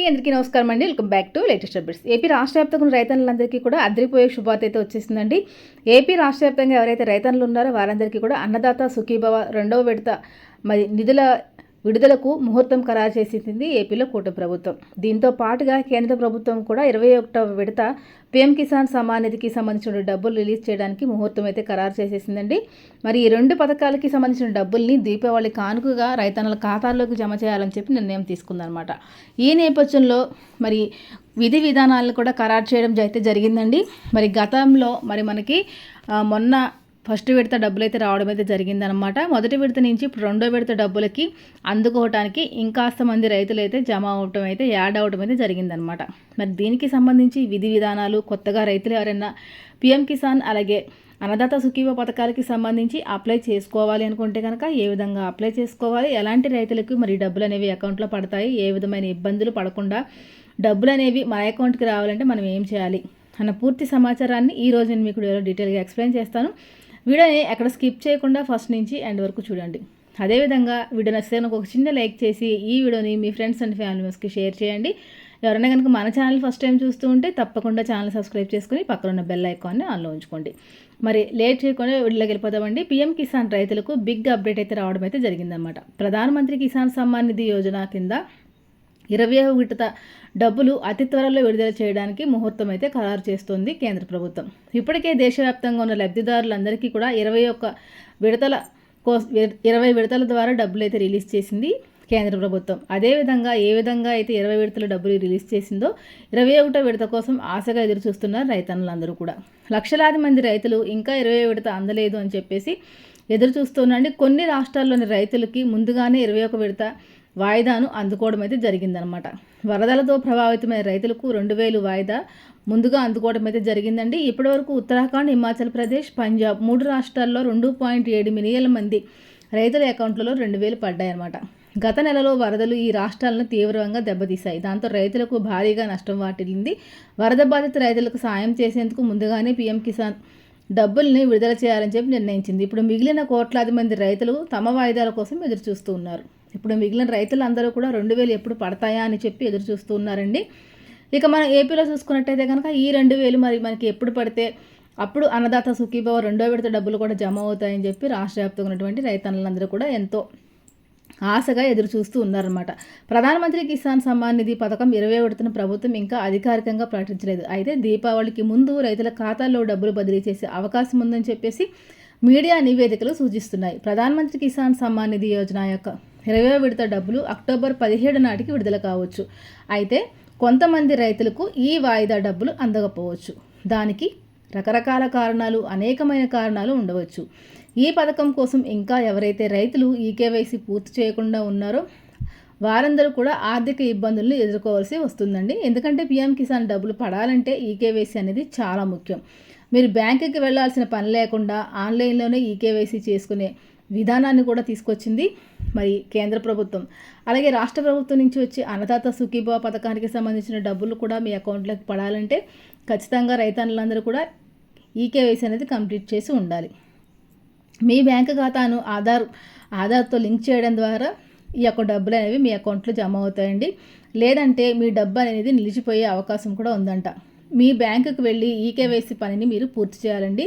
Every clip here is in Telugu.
అండి. అందరికీ నమస్కారం అండి. Welcome back to latest updates. AP రాష్ట్ర వ్యాప్తంగా రైతన్నులందరికీ కూడా అదిరిపోయే శుభార్త అయితే వచ్చేసిందండి. ఏపీ రాష్ట్ర వ్యాప్తంగా ఎవరైతే రైతన్నులు ఉన్నారో వారందరికీ కూడా అన్నదాత సుఖీభవ రెండవ విడత మరి నిధుల విడుదలకు ముహూర్తం ఖరారు చేసింది ఏపీలో కూటమి ప్రభుత్వం. దీంతో పాటుగా కేంద్ర ప్రభుత్వం కూడా ఇరవై ఒకటవ విడత పీఎం కిసాన్ సమాన్ నిధికి సంబంధించిన డబ్బులు రిలీజ్ చేయడానికి ముహూర్తం అయితే ఖరారు చేసేసిందండి. మరి ఈ రెండు పథకాలకి సంబంధించిన డబ్బుల్ని దీపావళి కానుకగా రైతన్నల ఖాతాల్లోకి జమ చేయాలని చెప్పి నిర్ణయం తీసుకుందనమాట ఈ నేపథ్యంలో మరి విధి విధానాలను కూడా ఖరారు చేయడం అయితే జరిగిందండి. మరి గతంలో మరి మనకి మొన్న ఫస్ట్ విడత డబ్బులు అయితే రావడం అయితే జరిగిందనమాట మొదటి విడత నుంచి ఇప్పుడు రెండో విడత డబ్బులకి అందుకోవటానికి ఇంకాస్త మంది రైతులు అయితే జమ అవటం అయితే యాడ్ అవడం అయితే జరిగిందనమాట మరి దీనికి సంబంధించి విధి విధానాలు కొత్తగా రైతులు ఎవరైనా పిఎం కిసాన్ అలాగే అన్నదాత సుఖీవ పథకాలకి సంబంధించి అప్లై చేసుకోవాలి అనుకుంటే కనుక ఏ విధంగా అప్లై చేసుకోవాలి? ఎలాంటి రైతులకు మరి డబ్బులు అనేవి అకౌంట్లో పడతాయి? ఏ విధమైన ఇబ్బందులు పడకుండా డబ్బులు అనేవి మన అకౌంట్కి రావాలంటే మనం ఏం చేయాలి? అన్న పూర్తి సమాచారాన్ని ఈ రోజు నేను మీకు డీటెయిల్గా ఎక్స్ప్లెయిన్ చేస్తాను. వీడియోని ఎక్కడ స్కిప్ చేయకుండా ఫస్ట్ నుంచి ఎండ్ వరకు చూడండి. అదేవిధంగా వీడియో నచ్చితే నాకు ఒక చిన్న లైక్ చేసి ఈ వీడియోని మీ ఫ్రెండ్స్ అండ్ ఫ్యామిలీ మెంబర్స్కి షేర్ చేయండి. ఎవరైనా కనుక మన ఛానల్ ఫస్ట్ టైం చూస్తూ ఉంటే తప్పకుండా ఛానల్ సబ్స్క్రైబ్ చేసుకుని పక్కన ఉన్న బెల్ ఐకాన్ని ఆన్లో ఉంచుకోండి. మరి లేట్ చేయకుండా వీడియోకి వెళ్ళిపోదామండి. పీఎం కిసాన్ రైతులకు బిగ్ అప్డేట్ అయితే రావడం అయితే జరిగిందనమాట ప్రధానమంత్రి కిసాన్ సమ్మాన్ నిధి యోజన కింద ఇరవై విడత డబ్బులు అతి త్వరలో విడుదల చేయడానికి ముహూర్తం అయితే ఖరారు చేస్తోంది కేంద్ర ప్రభుత్వం. ఇప్పటికే దేశవ్యాప్తంగా ఉన్న లబ్ధిదారులందరికీ కూడా ఇరవై ఒక్క విడతల కోసం ఇరవై విడతల ద్వారా డబ్బులు అయితే రిలీజ్ చేసింది కేంద్ర ప్రభుత్వం. అదేవిధంగా ఏ విధంగా అయితే ఇరవై విడతల డబ్బులు రిలీజ్ చేసిందో ఇరవై ఒకటో విడత కోసం ఆశగా ఎదురు చూస్తున్నారు రైతన్నులందరూ కూడా. లక్షలాది మంది రైతులు ఇంకా ఇరవై విడత అందలేదు అని చెప్పేసి ఎదురు చూస్తున్నాండి కొన్ని రాష్ట్రాల్లోని రైతులకి ముందుగానే ఇరవై ఒక విడత వాయిదాను అందుకోవడం అయితే జరిగిందనమాట. వరదలతో ప్రభావితమైన రైతులకు రెండు వేలు వాయిదా ముందుగా అందుకోవడం అయితే జరిగిందండి. ఇప్పటివరకు ఉత్తరాఖండ్ హిమాచల్ ప్రదేశ్ పంజాబ్ మూడు రాష్ట్రాల్లో రెండు పాయింట్ ఏడు మిలియన్ల మంది రైతుల అకౌంట్లలో రెండు వేలు పడ్డాయన్నమాట గత నెలలో వరదలు ఈ రాష్ట్రాలను తీవ్రంగా దెబ్బతీశాయి. దాంతో రైతులకు భారీగా నష్టం వాటిల్లింది. వరద బాధిత రైతులకు సాయం చేసేందుకు ముందుగానే పీఎం కిసాన్ డబ్బుల్ని విడుదల చేయాలని చెప్పి నిర్ణయించింది. ఇప్పుడు మిగిలిన కోట్లాది మంది రైతులు తమ వాయిదాల కోసం ఎదురు చూస్తూ ఉన్నారు. ఇప్పుడు మిగిలిన రైతులందరూ కూడా రెండు వేలు ఎప్పుడు పడతాయా అని చెప్పి ఎదురు చూస్తూ ఉన్నారండి. ఇక మనం ఏపీలో చూసుకున్నట్టయితే కనుక ఈ రెండు వేలు మరి మనకి ఎప్పుడు పడితే అప్పుడు అన్నదాత సుఖీభవ రెండో విడత డబ్బులు కూడా జమ అవుతాయని చెప్పి రాష్ట్ర వ్యాప్తంగా ఉన్నటువంటి రైతన్నలందరూ కూడా ఎంతో ఆశగా ఎదురు చూస్తూ ఉన్నారన్నమాట. ప్రధానమంత్రి కిసాన్ సమ్మాన్ నిధి పథకం ఇరవై ఒకటిన ప్రభుత్వం ఇంకా అధికారికంగా ప్రకటించలేదు. అయితే దీపావళికి ముందు రైతుల ఖాతాల్లో డబ్బులు బదిలీ చేసే అవకాశం ఉందని చెప్పేసి మీడియా నివేదికలు సూచిస్తున్నాయి. ప్రధానమంత్రి కిసాన్ సమ్మాన్ నిధి యోజన యొక్క ఇరవై విడత డబ్బులు అక్టోబర్ పదిహేడు నాటికి విడుదల కావచ్చు. అయితే కొంతమంది రైతులకు ఈ వాయిదా డబ్బులు అందకపోవచ్చు. దానికి రకరకాల కారణాలు అనేకమైన కారణాలు ఉండవచ్చు. ఈ పథకం కోసం ఇంకా ఎవరైతే రైతులు ఈ కేవైసీ పూర్తి చేయకుండా ఉన్నారో వారందరూ కూడా ఆర్థిక ఇబ్బందులను ఎదుర్కోవాల్సి వస్తుందండి. ఎందుకంటే పిఎం కిసాన్ డబ్బులు పడాలంటే ఈకేవైసీ అనేది చాలా ముఖ్యం. మీరు బ్యాంకుకి వెళ్ళాల్సిన పని లేకుండా ఆన్లైన్లోనే ఈకేవైసీ చేసుకునే విధానాన్ని కూడా తీసుకొచ్చింది మరి కేంద్ర ప్రభుత్వం. అలాగే రాష్ట్ర ప్రభుత్వం నుంచి వచ్చి అన్నదాత సుఖీభవ పథకానికి సంబంధించిన డబ్బులు కూడా మీ అకౌంట్లోకి పడాలంటే ఖచ్చితంగా రైతన్నులందరూ కూడా ఈకేవైసీ అనేది కంప్లీట్ చేసి ఉండాలి. మీ బ్యాంక్ ఖాతాను ఆధార్ ఆధార్తో లింక్ చేయడం ద్వారా ఈ యొక్క డబ్బులు అనేవి మీ అకౌంట్లో జమ అవుతాయండి. లేదంటే మీ డబ్బు అనేది నిలిచిపోయే అవకాశం కూడా ఉందంట. మీ బ్యాంకుకు వెళ్ళి ఈకేవైసీ పనిని మీరు పూర్తి చేయాలండి.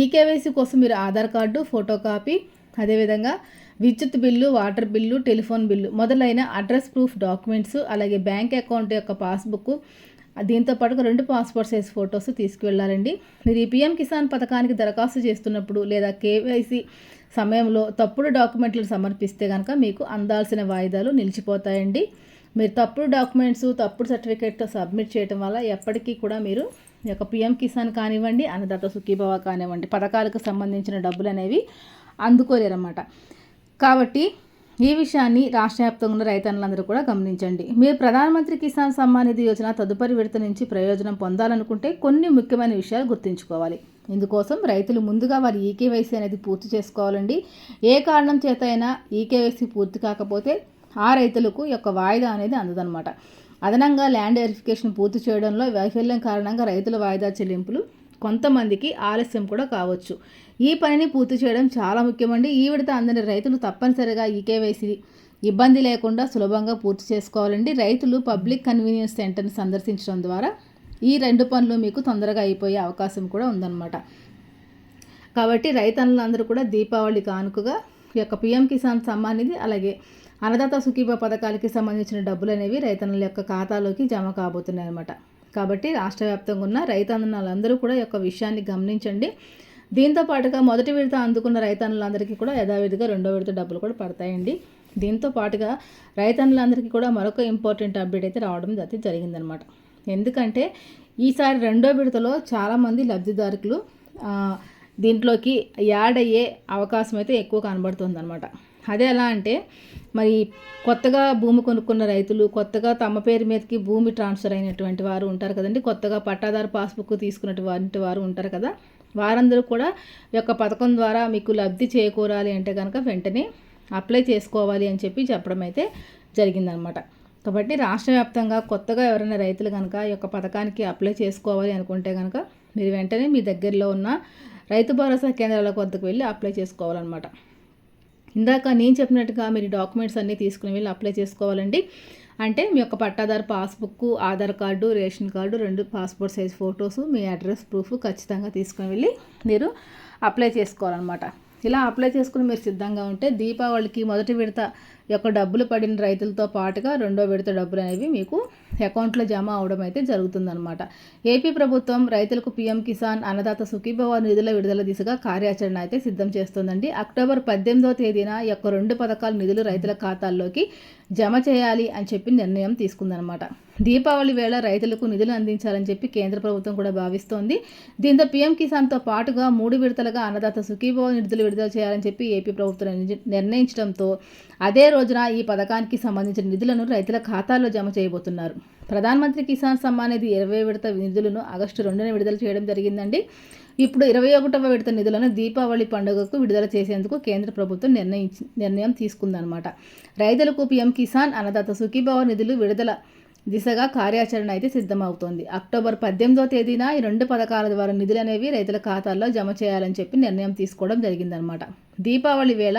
ఈకేవైసీ కోసం మీరు ఆధార్ కార్డు ఫోటో కాపీ అదేవిధంగా విద్యుత్ bill water bill telephone bill మొదలైన అడ్రస్ ప్రూఫ్ డాక్యుమెంట్స్ అలాగే బ్యాంక్ అకౌంట్ యొక్క పాస్బుక్ దీంతో పాటు రెండు పాస్పోర్ట్ సైజ్ ఫొటోస్ తీసుకువెళ్ళాలండి మీరు ఈ పిఎం కిసాన్ పథకానికి దరఖాస్తు చేస్తున్నప్పుడు లేదా కేవైసీ సమయంలో తప్పుడు డాక్యుమెంట్లు సమర్పిస్తే కనుక మీకు అందాల్సిన వాయిదాలు నిలిచిపోతాయండి. మీరు తప్పుడు డాక్యుమెంట్స్ తప్పుడు సర్టిఫికేట్ సబ్మిట్ చేయడం వల్ల ఎప్పటికీ కూడా మీరు ఈ యొక్క పిఎం కిసాన్ కానివ్వండి అన్నదాత సుఖీభవ కానివ్వండి. పథకాలకు సంబంధించిన డబ్బులు అనేవి అందుకోలేరన్నమాట. కాబట్టి ఈ విషయాన్ని రాష్ట్ర వ్యాప్తంగా ఉన్న రైతన్నులందరూ కూడా గమనించండి. మీరు ప్రధానమంత్రి కిసాన్ సమ్మాన్ నిధి యోజన తదుపరి విడత నుంచి ప్రయోజనం పొందాలనుకుంటే కొన్ని ముఖ్యమైన విషయాలు గుర్తుంచుకోవాలి. ఇందుకోసం రైతులు ముందుగా వారి ఈకేవైసీ అనేది పూర్తి చేసుకోవాలండి. ఏ కారణం చేత అయినా ఈకేవైసీ పూర్తి కాకపోతే ఆ రైతులకు యొక్క వాయిదా అనేది అందదనమాట అదనంగా ల్యాండ్ వెరిఫికేషన్ పూర్తి చేయడంలో వైఫల్యం కారణంగా రైతుల వాయిదా చెల్లింపులు కొంతమందికి ఆలస్యం కూడా కావచ్చు. ఈ పనిని పూర్తి చేయడం చాలా ముఖ్యమండి. ఈ విడత అందని రైతులు తప్పనిసరిగా ఈ కేవైసీ ఇబ్బంది లేకుండా సులభంగా పూర్తి చేసుకోవాలండి. రైతులు పబ్లిక్ కన్వీనియన్స్ సెంటర్ని సందర్శించడం ద్వారా ఈ రెండు పనులు మీకు తొందరగా అయిపోయే అవకాశం కూడా ఉందన్నమాట. కాబట్టి రైతన్నులందరూ కూడా దీపావళి కానుకగా ఈ యొక్క పిఎం కిసాన్ సమ్మాన్ నిధి అలాగే అన్నదాత సుఖీభ పథకాలకి సంబంధించిన డబ్బులు అనేవి రైతన్నుల యొక్క ఖాతాలోకి జమ కాబోతున్నాయి అనమాట కాబట్టి రాష్ట్ర వ్యాప్తంగా ఉన్న రైతన్నలందరూ కూడా ఈ యొక్క విషయాన్ని గమనించండి. దీంతో పాటుగా మొదటి విడత అందుకున్న రైతన్నులందరికీ కూడా యథావిధిగా రెండో విడత డబ్బులు కూడా పడతాయండి. దీంతో పాటుగా రైతన్నులందరికీ కూడా మరొక ఇంపార్టెంట్ అప్డేట్ అయితే రావడం అయితే జరిగిందనమాట. ఎందుకంటే ఈసారి రెండో విడతలో చాలామంది లబ్ధిదారులు దీంట్లోకి యాడ్ అయ్యే అవకాశం అయితే ఎక్కువ కనబడుతుంది అనమాట అదే ఎలా అంటే మరి కొత్తగా భూమి కొనుక్కున్న రైతులు కొత్తగా తమ పేరు మీదకి భూమి ట్రాన్స్ఫర్ అయినటువంటి వారు ఉంటారు కదండి. కొత్తగా పట్టాదారు పాస్బుక్ తీసుకున్నటువంటి వారు ఉంటారు కదా. వారందరూ కూడా యొక్క పథకం ద్వారా మీకు లబ్ధి చేకూరాలి అంటే కనుక వెంటనే అప్లై చేసుకోవాలి అని చెప్పి చెప్పడం అయితే జరిగిందనమాట. కాబట్టి రాష్ట్ర వ్యాప్తంగా కొత్తగా ఎవరైనా రైతులు కనుక ఈ యొక్క పథకానికి అప్లై చేసుకోవాలి అనుకుంటే కనుక మీరు వెంటనే మీ దగ్గరలో ఉన్న రైతు భరోసా కేంద్రాల వద్దకు వెళ్ళి అప్లై చేసుకోవాలన్నమాట. ఇందాక నేను చెప్పినట్టుగా మీరు డాక్యుమెంట్స్ అన్నీ తీసుకుని వెళ్ళి అప్లై చేసుకోవాలండి. అంటే మీ యొక్క పట్టాదారు passbook Aadhaar card ration card రెండు పాస్పోర్ట్ సైజ్ ఫొటోస్ మీ అడ్రస్ ప్రూఫ్ ఖచ్చితంగా తీసుకుని వెళ్ళి మీరు అప్లై చేసుకోవాలన్నమాట. ఇలా అప్లై చేసుకుని మీరు సిద్ధంగా ఉంటే దీపావళికి మొదటి విడత యొక్క డబ్బులు పడిన రైతులతో పాటుగా రెండో విడత డబ్బులు అనేవి మీకు అకౌంట్లో జమ అవడం అయితే జరుగుతుందన్నమాట. ఏపీ ప్రభుత్వం రైతులకు పీఎం కిసాన్ అన్నదాత సుఖీభవ నిధుల విడుదల దిశగా కార్యాచరణ అయితే సిద్ధం చేస్తుందండి. అక్టోబర్ పద్దెనిమిదవ తేదీన యొక్క రెండు పథకాల నిధులు రైతుల ఖాతాల్లోకి జమ చేయాలి అని చెప్పి నిర్ణయం తీసుకుందనమాట దీపావళి వేళ రైతులకు నిధులు అందించాలని చెప్పి కేంద్ర ప్రభుత్వం కూడా భావిస్తోంది. దీంతో పీఎం కిసాన్తో పాటుగా మూడు విడతలుగా అన్నదాత సుఖీభవ నిధులు విడుదల చేయాలని చెప్పి ఏపీ ప్రభుత్వం నిర్ణయించడంతో అదే రోజున ఈ పథకానికి సంబంధించిన నిధులను రైతుల ఖాతాల్లో జమ చేయబోతున్నారు. ప్రధానమంత్రి కిసాన్ సమ్మాన్ నిధి ఇరవై విడత నిధులను ఆగస్టు రెండున విడుదల చేయడం జరిగిందండి. ఇప్పుడు ఇరవై ఒకటవ విడత నిధులను దీపావళి పండుగకు విడుదల చేసేందుకు కేంద్ర ప్రభుత్వం నిర్ణయించి నిర్ణయం తీసుకుందనమాట రైతులకు పీఎం కిసాన్ అన్నదాత సుఖీభావ నిధులు విడుదల దిశగా కార్యాచరణ అయితే సిద్ధమవుతోంది. అక్టోబర్ పద్దెనిమిదో తేదీన ఈ రెండు పథకాల ద్వారా నిధులు అనేవి రైతుల ఖాతాల్లో జమ చేయాలని చెప్పి నిర్ణయం తీసుకోవడం జరిగిందనమాట దీపావళి వేళ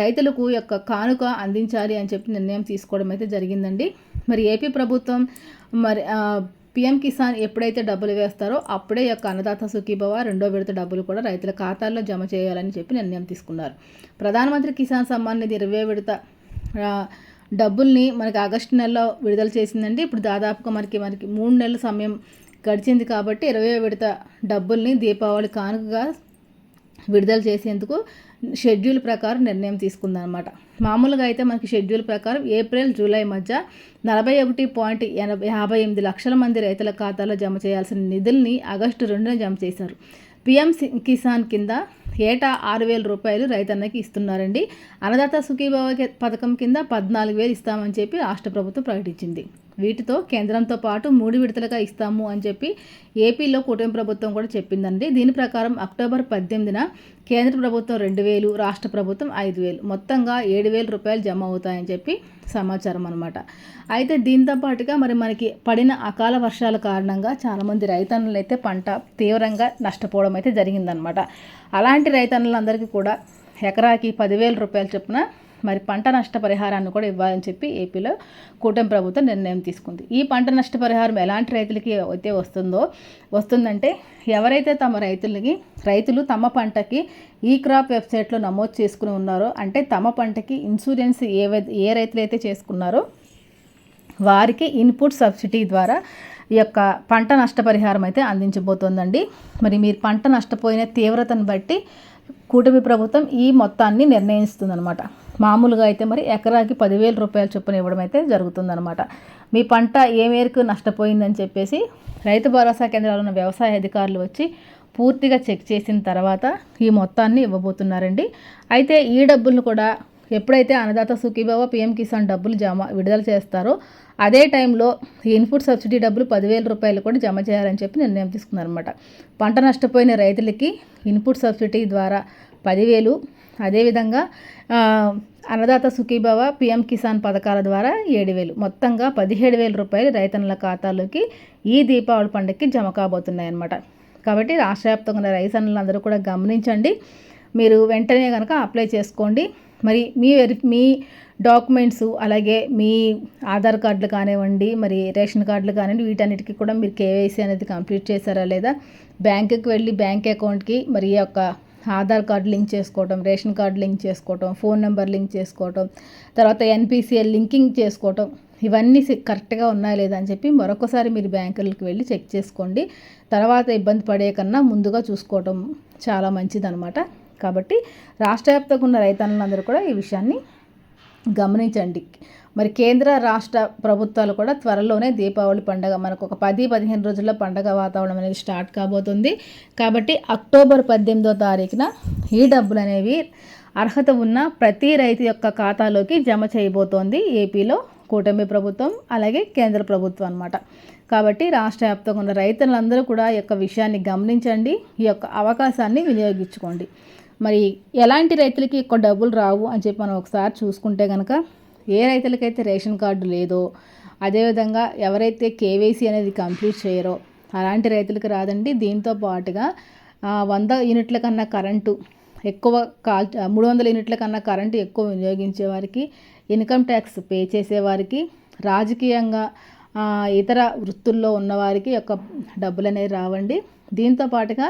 రైతులకు యొక్క కానుక అందించాలి అని చెప్పి నిర్ణయం తీసుకోవడం అయితే జరిగిందండి. మరి ఏపీ ప్రభుత్వం మరి పిఎం కిసాన్ ఎప్పుడైతే డబ్బులు వేస్తారో అప్పుడే యొక్క అన్నదాత సుఖీభవ రెండో విడత డబ్బులు కూడా రైతుల ఖాతాల్లో జమ చేయాలని చెప్పి నిర్ణయం తీసుకున్నారు. ప్రధానమంత్రి కిసాన్ సమ్మాన్ నిధి ఇరవై విడత డబ్బుల్ని మనకి ఆగస్టు నెలలో విడుదల చేసిందండి ఇప్పుడు దాదాపుగా మనకి మనకి మూడు నెలల సమయం గడిచింది కాబట్టి ఇరవై విడత డబ్బుల్ని దీపావళి కానుకగా విడుదల చేసేందుకు షెడ్యూల్ ప్రకారం నిర్ణయం తీసుకుందనమాట మామూలుగా అయితే మనకి షెడ్యూల్ ప్రకారం ఏప్రిల్ జూలై మధ్య నలభై ఒకటి పాయింట్ ఎనభై యాభై ఎనిమిది లక్షల మంది రైతుల ఖాతాలో జమ చేయాల్సిన నిధుల్ని ఆగస్టు రెండున జమ చేశారు. పిఎం కిసాన్ కింద ఏటా ఆరు వేల రూపాయలు రైతన్నకి ఇస్తున్నారండి. అన్నదాత సుఖీభావ పథకం కింద పద్నాలుగు వేలు ఇస్తామని చెప్పి రాష్ట్ర ప్రభుత్వం ప్రకటించింది. వీటితో కేంద్రంతో పాటు మూడు విడతలుగా ఇస్తాము అని చెప్పి ఏపీలో కూటమి ప్రభుత్వం కూడా చెప్పిందండి. దీని ప్రకారం అక్టోబర్ పద్దెనిమిదిన కేంద్ర ప్రభుత్వం రెండు వేలు రాష్ట్ర ప్రభుత్వం ఐదు వేలు. మొత్తంగా ఏడు వేల రూపాయలు జమ అవుతాయని చెప్పి సమాచారం అనమాట అయితే దీంతో పాటుగా మరి మనకి పడిన అకాల వర్షాల కారణంగా చాలామంది రైతన్నులు అయితే పంట తీవ్రంగా నష్టపోవడం అయితే జరిగిందనమాట అలాంటి రైతన్నులందరికీ కూడా ఎకరాకి పదివేల రూపాయలు చొప్పున మరి పంట నష్ట పరిహారాన్ని కూడా ఇవ్వాలని చెప్పి ఏపీలో కూటమి ప్రభుత్వం నిర్ణయం తీసుకుంది. ఈ పంట నష్ట పరిహారం ఎలాంటి రైతులకి అయితే వస్తుందో వస్తుందంటే ఎవరైతే తమ రైతులకి రైతులు తమ పంటకి ఈ క్రాప్ వెబ్సైట్లో నమోదు చేసుకుని ఉన్నారో అంటే తమ పంటకి ఇన్సూరెన్స్ ఏ ఏ రైతులైతే చేసుకున్నారో వారికి ఇన్పుట్ సబ్సిడీ ద్వారా ఈ యొక్క పంట నష్టపరిహారం అయితే అందించబోతోందండి. మరి మీరు పంట నష్టపోయిన తీవ్రతను బట్టి కూటమి ప్రభుత్వం ఈ మొత్తాన్ని నిర్ణయిస్తుందన్నమాట. మామూలుగా అయితే మరి ఎకరాకి పదివేల రూపాయల చొప్పున ఇవ్వడం అయితే జరుగుతుందనమాట మీ పంట ఏ మేరకు నష్టపోయిందని చెప్పేసి రైతు భరోసా కేంద్రాలు ఉన్న వ్యవసాయ అధికారులు వచ్చి పూర్తిగా చెక్ చేసిన తర్వాత ఈ మొత్తాన్ని ఇవ్వబోతున్నారండి. అయితే ఈ డబ్బులను కూడా ఎప్పుడైతే అన్నదాత సుఖీబాబా పిఎం కిసాన్ డబ్బులు జమ విడుదల చేస్తారో అదే టైంలో ఇన్పుట్ సబ్సిడీ డబ్బులు పదివేల రూపాయలు కూడా జమ చేయాలని చెప్పి నిర్ణయం తీసుకున్నారనమాట పంట నష్టపోయిన రైతులకి ఇన్పుట్ సబ్సిడీ ద్వారా పదివేలు అదేవిధంగా అన్నదాత సుఖీభవ పిఎం కిసాన్ పథకాల ద్వారా ఏడు వేలు. మొత్తంగా పదిహేడు వేల రూపాయలు రైతన్నుల ఖాతాలోకి ఈ దీపావళి పండుగకి జమ కాబోతున్నాయి అన్నమాట కాబట్టి రాష్ట్ర వ్యాప్తంగా ఉన్న రైతన్నులందరూ కూడా గమనించండి. మీరు వెంటనే కనుక అప్లై చేసుకోండి. మరి మీ మీ డాక్యుమెంట్స్ అలాగే మీ ఆధార్ కార్డులు కానివ్వండి మరి రేషన్ కార్డులు కానివ్వండి వీటన్నిటికీ కూడా మీరు కేవైసీ అనేది కంప్లీట్ చేశారా లేదా? బ్యాంకుకి వెళ్ళి బ్యాంక్ అకౌంట్కి మరి యొక్క ఆధార్ కార్డు లింక్ చేసుకోవటం రేషన్ కార్డు లింక్ చేసుకోవటం ఫోన్ నెంబర్ లింక్ చేసుకోవటం తర్వాత ఎన్పిసిఎల్ లింకింగ్ చేసుకోవటం ఇవన్నీ కరెక్ట్గా ఉన్నాయా లేదా అని చెప్పి మరొకసారి మీరు బ్యాంకులకు వెళ్ళి చెక్ చేసుకోండి. తర్వాత ఇబ్బంది పడే కన్నా ముందుగా చూసుకోవటం చాలా మంచిదనమాట కాబట్టి రాష్ట్ర వ్యాప్తంగా ఉన్న రైతన్నులందరూ కూడా ఈ విషయాన్ని గమనించండి. మరి కేంద్ర రాష్ట్ర ప్రభుత్వాలు కూడా త్వరలోనే దీపావళి పండుగ మనకు ఒక పది పదిహేను రోజుల్లో పండగ వాతావరణం అనేది స్టార్ట్ కాబోతుంది. కాబట్టి అక్టోబర్ పద్దెనిమిదో తారీఖున ఈ డబ్బులు అనేవి అర్హత ఉన్న ప్రతి రైతు యొక్క ఖాతాలోకి జమ చేయబోతోంది ఏపీలో కూటమి ప్రభుత్వం అలాగే కేంద్ర ప్రభుత్వం అనమాట కాబట్టి రాష్ట్ర వ్యాప్తంగా ఉన్న రైతులందరూ కూడా ఈ యొక్క విషయాన్ని గమనించండి. ఈ యొక్క అవకాశాన్ని వినియోగించుకోండి. మరి ఎలాంటి రైతులకి ఎక్కువ డబ్బులు రావు అని చెప్పి మనం ఒకసారి చూసుకుంటే కనుక ఏ రైతులకైతే రేషన్ కార్డు లేదో అదేవిధంగా ఎవరైతే కేవైసీ అనేది కంప్లీట్ చేయరో అలాంటి రైతులకు రాదండి. దీంతో పాటుగా వంద యూనిట్ల కన్నా కరెంటు ఎక్కువ కాల్ మూడు వందల యూనిట్ల కన్నా కరెంటు ఎక్కువ వినియోగించే వారికి ఇన్కమ్ ట్యాక్స్ పే చేసేవారికి రాజకీయంగా ఇతర వృత్తుల్లో ఉన్నవారికి యొక్క డబ్బులు అనేవి రావండి. దీంతో పాటుగా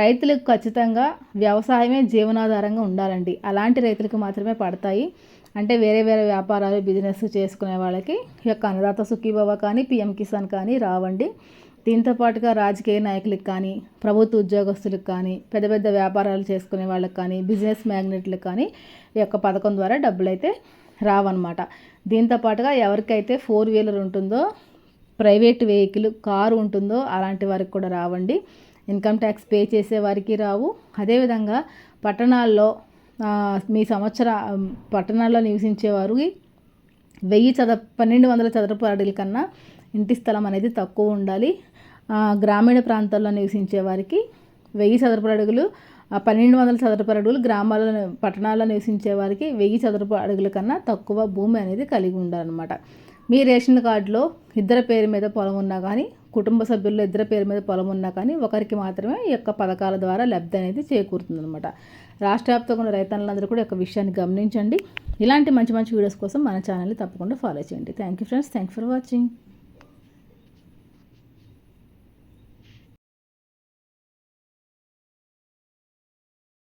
రైతులకు ఖచ్చితంగా వ్యవసాయమే జీవనాధారంగా ఉండాలండి. అలాంటి రైతులకు మాత్రమే పడతాయి. అంటే వేరే వేరే వ్యాపారాలు బిజినెస్ చేసుకునే వాళ్ళకి ఈ యొక్క అన్నదాత సుఖీభవ కానీ పిఎం కిసాన్ కానీ రావండి. దీంతో పాటుగా రాజకీయ నాయకులకు కానీ ప్రభుత్వ ఉద్యోగస్తులకు కానీ పెద్ద పెద్ద వ్యాపారాలు చేసుకునే వాళ్ళకి కానీ బిజినెస్ మ్యాగ్నెట్లకు కానీ ఈ యొక్క పథకం ద్వారా డబ్బులు అయితే రావన్నమాట. దీంతో పాటుగా ఎవరికైతే ఫోర్ వీలర్ ఉంటుందో ప్రైవేట్ వెహికల్ కారు ఉంటుందో అలాంటి వారికి కూడా రావండి. ఇన్కమ్ ట్యాక్స్ పే చేసే వారికి రావు. అదేవిధంగా పట్టణాల్లో మీ సంవత్సర పట్టణాల్లో నివసించేవారు వెయ్యి చద పన్నెండు వందల చదరపు అడుగుల కన్నా ఇంటి స్థలం అనేది తక్కువ ఉండాలి. గ్రామీణ ప్రాంతాల్లో నివసించే వారికి వెయ్యి చదరపు అడుగులు పన్నెండు వందల చదరపు అడుగులు గ్రామాలలో పట్టణాల్లో నివసించే వారికి వెయ్యి చదరపు అడుగుల కన్నా తక్కువ భూమి అనేది కలిగి ఉండాలన్నమాట. మీ రేషన్ కార్డులో ఇద్దరు పేరు మీద పొలం ఉన్నా కానీ కుటుంబ సభ్యుల్లో ఇద్దరు పేరు మీద పొలం ఉన్నా కానీ ఒకరికి మాత్రమే ఈ యొక్క పథకాల ద్వారా లబ్ధి అనేది చేకూరుతుందన్నమాట. రాష్ట్ర వ్యాప్తంగా ఉన్న రైతన్నులందరూ కూడా ఒక విషయాన్ని గమనించండి. ఇలాంటి మంచి మంచి వీడియోస్ కోసం మన ఛానల్ని తప్పకుండా ఫాలో చేయండి. Thank you friends thank for watching